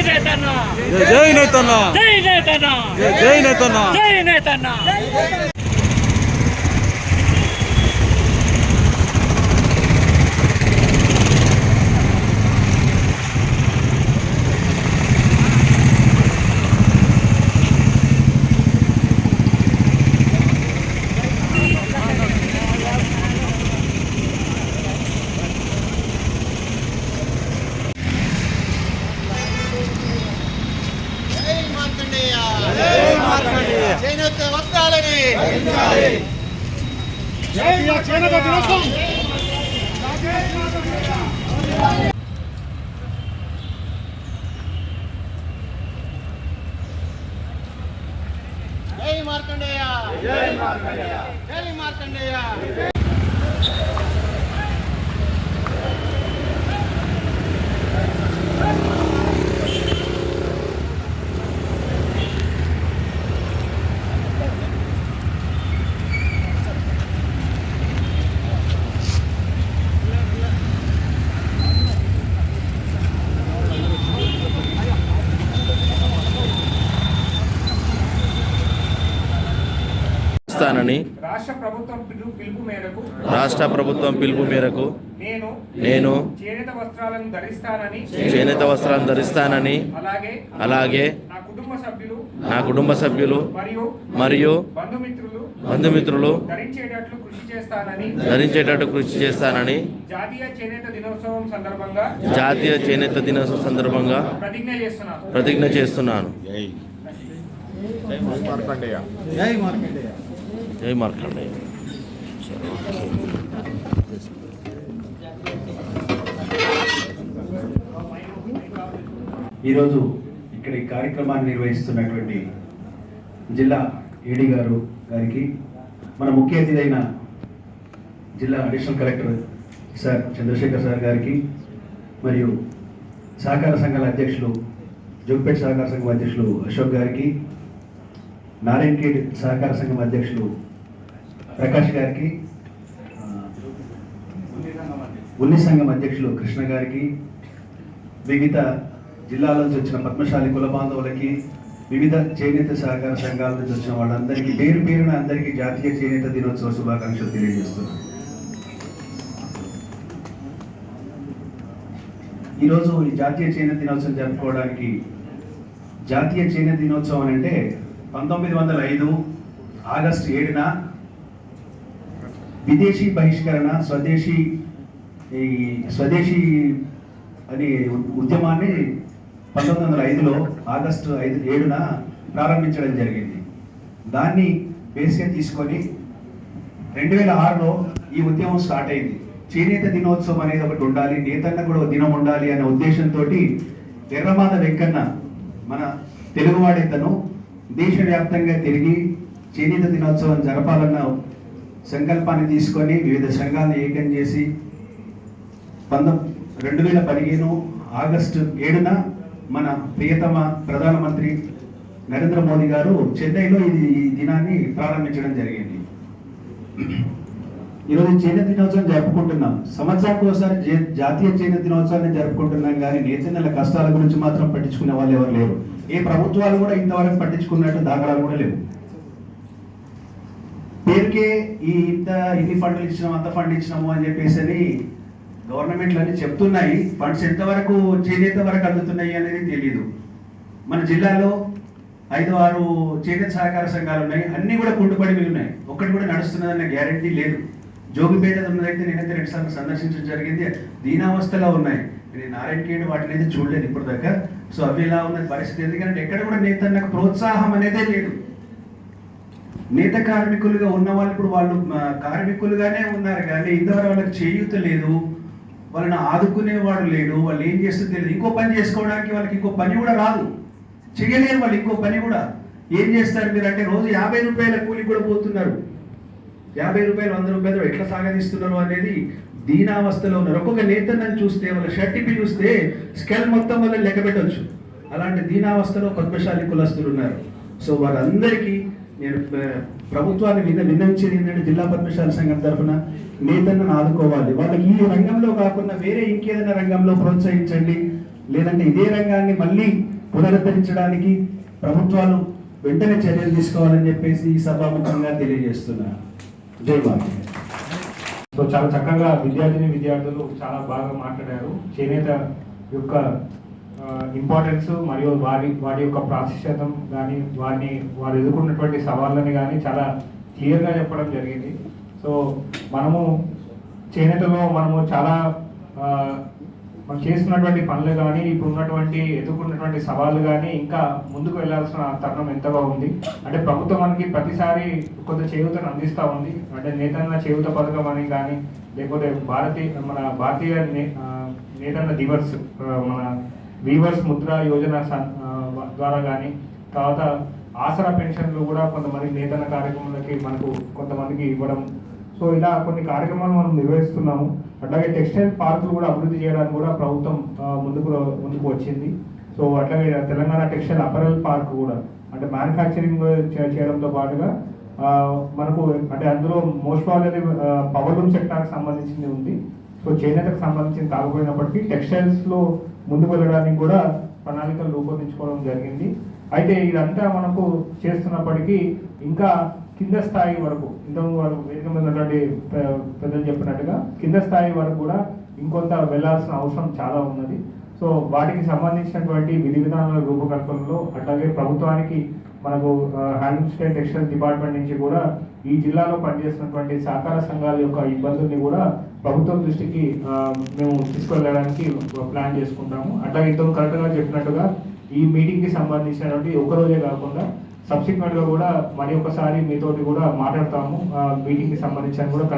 జై నేతన్న జై నేతన్న జై నేతన్న జై నేతన్న జై నేతన్న జై మార్కండేయ చేనేత వస్త్రాలని జై మార్కండేయ జై మార్కండేయ. జై మార్కండేయ. ఇస్తానని రాష్ట్ర ప్రభుత్వం పిలుపు పిలుపు మేరకు రాష్ట్ర ప్రభుత్వం పిలుపు మేరకు నేను నేను చేనేత వస్త్రాలను ధరిస్తానని చేనేత వస్త్రాలను ధరిస్తానని అలాగే అలాగే నా కుటుంబ సభ్యులు నా కుటుంబ సభ్యులు మరియు మరియు బంధుమిత్రులు బంధుమిత్రులు ధరించేటట్లు కృషి చేస్తానని ధరించేటట్టు కృషి చేస్తానని జాతీయ చేనేత దినోత్సవం సందర్భంగా జాతీయ చేనేత దినోత్సవం సందర్భంగా ప్రతిజ్ఞ చేస్తున్నాను. ప్రతిజ్ఞ చేస్తున్నాను. జై మార్కండేయ. ఈరోజు ఇక్కడ ఈ కార్యక్రమాన్ని నిర్వహిస్తున్నటువంటి జిల్లా ఏడీ గారు గారికి మన ముఖ్య అతిథైన జిల్లా additional collector sir Chandrashekhar sir గారికి మరియు సహకార సంఘాల అధ్యక్షులు జోగిపేట సహకార సంఘం అధ్యక్షులు అశోక్ గారికి నారాయణఖేడ్ సహకార సంఘం అధ్యక్షులు ప్రకాష్ గారికి ఉన్ని సంఘం అధ్యక్షులు కృష్ణ గారికి వివిధ జిల్లాల నుంచి వచ్చిన పద్మశాలి కుల బాంధవులకి వివిధ చేనేత సహకార సంఘాల నుంచి వచ్చిన వాళ్ళందరికీ పేరు పేరున అందరికీ జాతీయ చేనేత దినోత్సవ శుభాకాంక్షలు తెలియజేస్తున్నాను. ఈరోజు ఈ జాతీయ చేనేత దినోత్సవం జరుపుకోవడానికి జాతీయ చేనేత దినోత్సవం అంటే పంతొమ్మిది వందల ఐదు ఆగస్టు ఏడున విదేశీ బహిష్కరణ స్వదేశీ ఈ స్వదేశీ అని ఉద్యమాన్ని పంతొమ్మిది వందల ఐదులో ఆగస్టు ఐదు ఏడున ప్రారంభించడం జరిగింది. దాన్ని బేస్గా తీసుకొని రెండు వేల ఆరులో ఈ ఉద్యమం స్టార్ట్ అయింది. చేనేత దినోత్సవం అనేది ఒకటి ఉండాలి నేతన్న కూడా ఒక దినం ఉండాలి అనే ఉద్దేశంతో ఎర్రమాద వెంకన్న మన తెలుగువాడితను దేశవ్యాప్తంగా తిరిగి చేనేత దినోత్సవం జరపాలన్న సంకల్పాన్ని తీసుకొని వివిధ సంఘాలను ఏకం చేసి పంతొమ్మిది రెండు వేల పదిహేను ఆగస్టు ఏడున మన ప్రియతమ ప్రధానమంత్రి నరేంద్ర మోదీ గారు చెన్నైలో ఇది ఈ దినాన్ని ప్రారంభించడం జరిగింది. ఈరోజు చేనేత దినోత్సవం జరుపుకుంటున్నాం. సంవత్సరానికి ఒకసారి జాతీయ చేనేత దినోత్సవాన్ని జరుపుకుంటున్నాం కానీ నేతన్నల కష్టాల గురించి మాత్రం పట్టించుకునే వాళ్ళు ఎవరు లేరు. ఏ ప్రభుత్వాలు కూడా ఇంతవరకు పట్టించుకున్నట్టు దాఖలాలు కూడా లేవు. పేరుకే ఈ ఇంత ఇన్ని ఫండ్లు ఇచ్చినాం అంత ఫండ్ ఇచ్చినాము అని చెప్పేసి అని గవర్నమెంట్లు అన్ని చెప్తున్నాయి. ఫండ్స్ ఎంతవరకు చేనేత వరకు అందుతున్నాయి అనేది తెలియదు మన జిల్లాలో ఐదు ఆరు చేనేత సహకార సంఘాలు ఉన్నాయి. అన్ని కూడా కుంటుపడి ఉన్నాయి. ఒక్కటి కూడా నడుస్తున్నదన్న గ్యారంటీ లేదు. జోగిపేట ఉన్నదైతే నేనైతే రెండు సార్లు సందర్శించడం జరిగింది. దీనావస్థలో ఉన్నాయి. నేను నారాయణకేడు వాటిని అయితే చూడలేదు ఇప్పుడు దాకా సో అవి ఎలా ఉన్న పరిస్థితి? ఎందుకంటే ఎక్కడ కూడా నేత నాకు ప్రోత్సాహం అనేదే లేదు. నేత కార్మికులుగా ఉన్న వాళ్ళు ఇప్పుడు వాళ్ళు కార్మికులుగానే ఉన్నారు కానీ ఇంతవరకు వాళ్ళకి చేయూత లేదు. వాళ్ళని ఆదుకునేవాడు లేడు. వాళ్ళు ఏం చేస్తుంది తెలియదు. ఇంకో పని చేసుకోవడానికి వాళ్ళకి ఇంకో పని కూడా రాదు. చేయలేరు వాళ్ళు ఇంకో పని కూడా. ఏం చేస్తారు మీరు అంటే రోజు యాభై రూపాయల కూలి కూడా పోతున్నారు. యాభై రూపాయలు వంద రూపాయలు ఎట్లా సాగదీస్తున్నారు అనేది దీనావస్థలో ఉన్నారు. ఒక్కొక్క నేతన్నని చూస్తే వాళ్ళ షర్టిపి చూస్తే స్కెల్ మొత్తం వల్ల లెక్క పెట్టవచ్చు అలాంటి దీనావస్థలో పద్మశాలి కులస్తులు ఉన్నారు. సో వారందరికీ నేను ప్రభుత్వాన్ని విన్న విన్నవించేది ఏంటంటే జిల్లా పద్మశాల సంఘం తరఫున నేతలను ఆదుకోవాలి. వాళ్ళకి ఈ రంగంలో కాకుండా వేరే ఇంకేదైనా రంగంలో ప్రోత్సహించండి. లేదంటే ఇదే రంగాన్ని మళ్ళీ పునరుద్ధరించడానికి ప్రభుత్వాలు వెంటనే చర్యలు తీసుకోవాలని చెప్పేసి ఈ సభాముఖంగా తెలియజేస్తున్నాను జై సో చాలా చక్కగా విద్యార్థిని విద్యార్థులు చాలా బాగా మాట్లాడారు. చేనేత యొక్క ఇంపార్టెన్స్ మరియు వారి వారి యొక్క ప్రాశస్యతం కానీ వారిని వారు ఎదుర్కొన్నటువంటి సవాళ్ళని కానీ చాలా క్లియర్గా చెప్పడం జరిగింది. సో మనము చేనేతలో మనము చాలా మనం చేస్తున్నటువంటి పనులు కానీ ఇప్పుడు ఉన్నటువంటి ఎదుర్కొన్నటువంటి సవాళ్ళు కానీ ఇంకా ముందుకు వెళ్ళాల్సిన తరుణం ఎంతగా ఉంది? అంటే ప్రభుత్వం మనకి ప్రతిసారి కొంత చేయూతను అందిస్తూ ఉంది. అంటే నేతన్న చేయూత పథకం అని కానీ లేకపోతే భారతీయ మన భారతీయ నేతన్న దివర్స్ మన వీవర్స్ ముద్ర యోజన ద్వారా కానీ తర్వాత ఆసరా పెన్షన్లు కూడా కొంతమంది నేతన్న కార్యక్రమాలకి మనకు కొంతమందికి ఇవ్వడం. సో ఇలా కొన్ని కార్యక్రమాలు మనం నిర్వహిస్తున్నాము. అట్లాగే టెక్స్టైల్ పార్కులు కూడా అభివృద్ధి చేయడానికి కూడా ప్రభుత్వం ముందుకు ముందుకు వచ్చింది. సో అట్లాగే తెలంగాణ టెక్స్టైల్ అపరల్ పార్క్ కూడా అంటే మ్యానుఫ్యాక్చరింగ్ చేయడంతో పాటుగా మనకు అంటే అందులో మోస్ట్ ప్రాబ్లీ పవర్ లూమ్ సెక్టార్కి సంబంధించింది ఉంది. సో చేనేతకు సంబంధించింది కాకపోయినప్పటికీ టెక్స్టైల్స్లో ముందుకు వెళ్ళడానికి కూడా ప్రణాళికలు రూపొందించుకోవడం జరిగింది. అయితే ఇదంతా మనకు చేస్తున్నప్పటికీ ఇంకా కింద స్థాయి వరకు ఇంతకు వరకు వేదిక మీద ఉన్నటువంటి పెద్దలు చెప్పినట్టుగా కింద స్థాయి వరకు కూడా ఇంకొంత వెళ్ళాల్సిన అవసరం చాలా ఉన్నది. సో వాటికి సంబంధించినటువంటి విధి విధానాల రూపకల్పనలో అట్లాగే ప్రభుత్వానికి మనకు హ్యాండ్ స్టేట్ టెక్స్టైల్ డిపార్ట్మెంట్ నుంచి కూడా ఈ జిల్లాలో పనిచేస్తున్నటువంటి సహకార సంఘాల యొక్క ఇబ్బందుల్ని కూడా ప్రభుత్వం దృష్టికి మేము తీసుకెళ్ళడానికి ప్లాన్ చేసుకుంటాము. అట్లాగే ఇంతకు కరెక్ట్గా చెప్పినట్టుగా ఈ మీటింగ్కి సంబంధించినటువంటి ఒకరోజే కాకుండా సబ్సిక్వెంట్గా కూడా మరి ఒకసారి మీతోటి కూడా మాట్లాడతాము. మీటింగ్కి సంబంధించి కూడా